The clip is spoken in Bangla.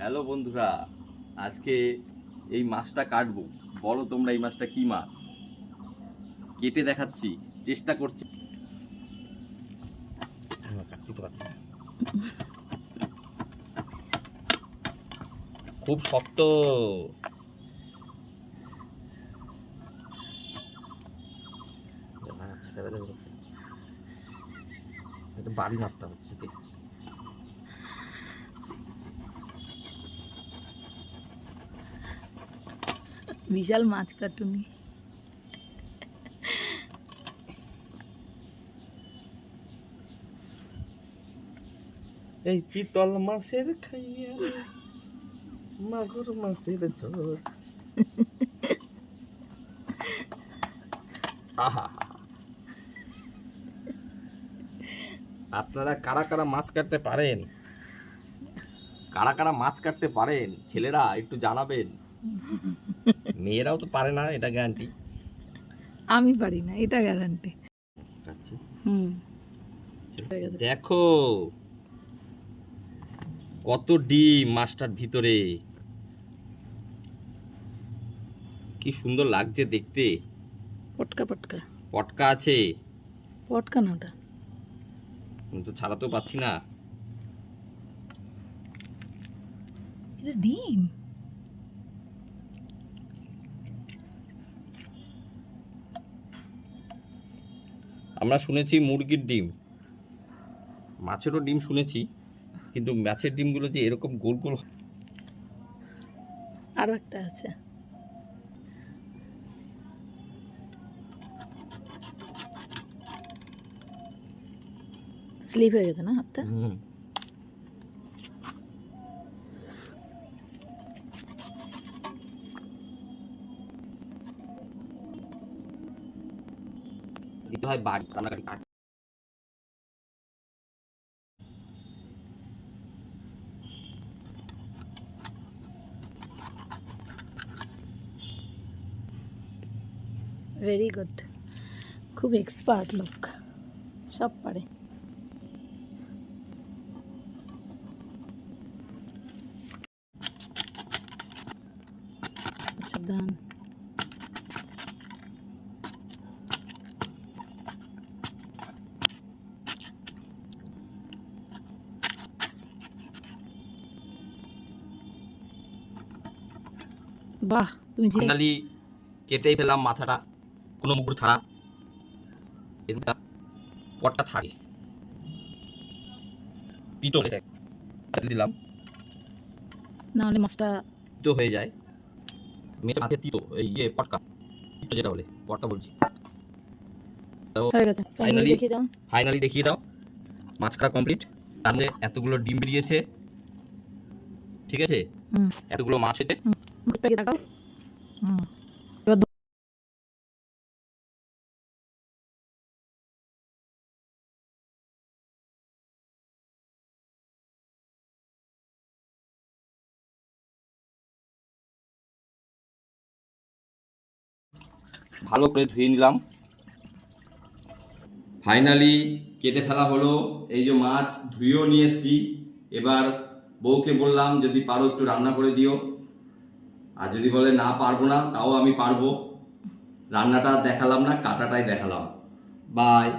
হ্যালো বন্ধুরা, আজকে এই মাছটা কাটবো। বলো তোমরা এই মাছটা কি মাছ? কেটে দেখাচ্ছি, চেষ্টা করছি। খুব শক্ত। বাড়ি মারতে হবে বিশাল মাছ কাটুনি এই চিতল মাছের খাইয়া, মাগুর মাছের ঝোল। আপনারা কারা কারা মাছ কাটতে পারেন? কারা কারা মাছ কাটতে পারেন? ছেলেরা, একটু জানাবেন। মেয়েরাও তো পারে না এটা গ্যারান্টি আমি পারি না এটা গ্যারান্টি হুম। দেখো কত ডিম মাছটার ভিতরে। কি সুন্দর লাগছে দেখতে। পটকা পটকা। পটকা আছে। পটকা না ওটা। কিন্তু ছাড়াতেও পাচ্ছি না। এটা ডিম? আমরা শুনেছি মুরগির ডিম। মাছেরও ডিম শুনেছি কিন্তু মাছের ডিমগুলো যে এরকম গোল গোল আরও একটা আছে। স্লিপ হয়ে গেছে না হাতটা? দিতে হয় বাড়ি রান্নাঘাটি কাঠ। ভেরি গুড খুব এক্সপার্ট লোক। সব পারে। সাবধান। বাহ তুমি ফাইনালি কেটেই মাথাটা কোনো মুকুর ছাড়া। পটটা থাকে। পিটো দিলাম। না হলে মাছটা তিতো হয়ে যায়। মেয়ের মাথায় তিতো এই ইয়ে পটকা। তিতো যেটা বলে পটকা বলছি। তো ফাইনালি ফাইনালি দেখিয়ে দাও। মাছ কাটা কমপ্লিট তার মধ্যে এতগুলো ডিম বেরিয়েছে। ঠিক আছে? এতগুলো মাছ হয়েছে। ভালো করে ধুয়ে নিলাম। ফাইনালি কেটে ফেলা হলো। এই যে মাছ ধুয়েও নিয়ে এসছি। এবার বউকে বললাম, যদি পারো একটু রান্না করে দিও। আর যদি বলে, না, পারব না, তাও আমি পারব। রান্নাটা দেখালাম না, কাটাটাই দেখালাম। বাই